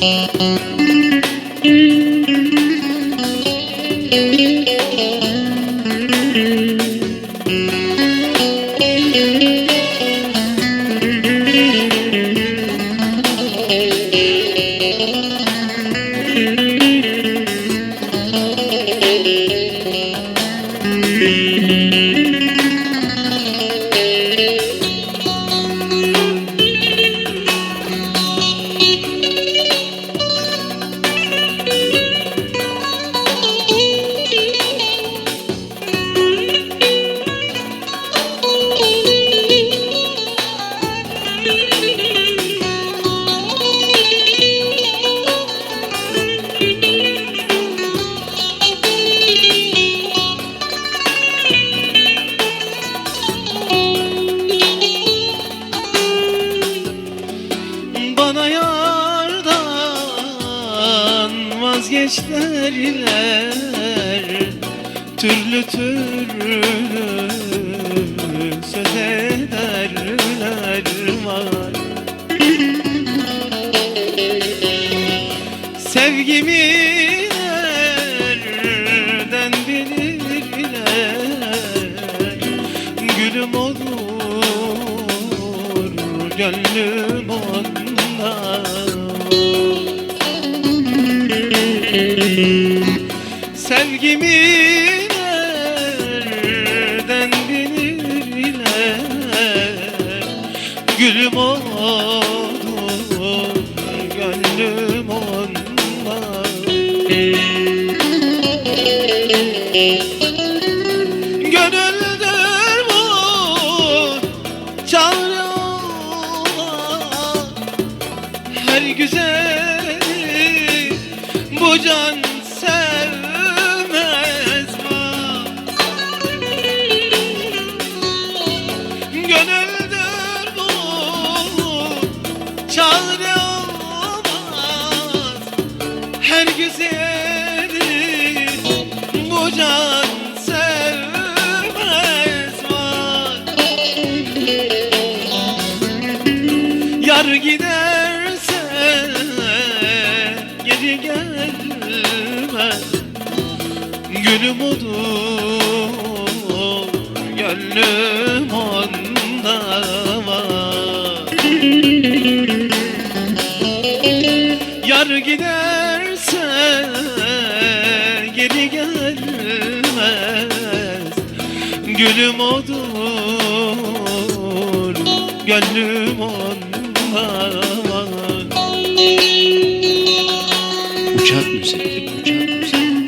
Bana vazgeç derler Türlü türlü söz ederler var. Sevgimi nereden bilirler Gülüm olur gönlüm ondan Sevgimi nereden bilirler? Gülüm olur gönlüm ondan. Gönüldür bu çare olan Her güzeli Yar giderse geri gelmez. Gülüm odur gönlüm onda var. Yar giderse geri gelmez. Gülüm odur gönlüm onda var Uçak müziği, uçak müziği.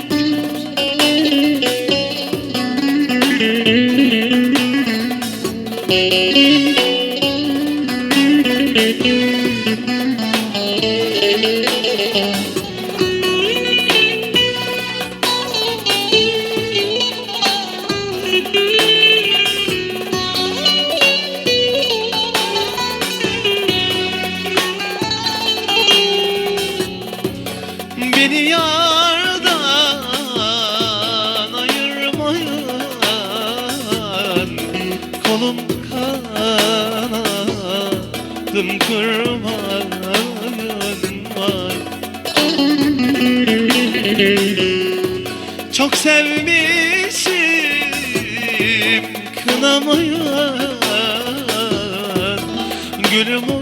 Beni yardan ayırmayan Kolum kanadım kırmayan var Çok sevmişim kınamayan Gülüm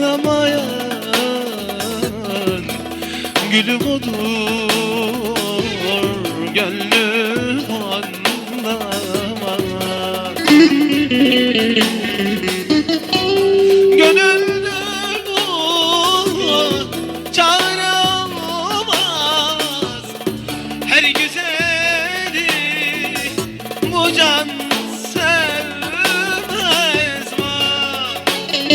kınamayan Gülüm odur gönlüm onda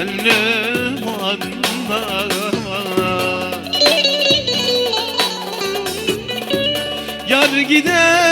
Gönlüm anlar Yar giderse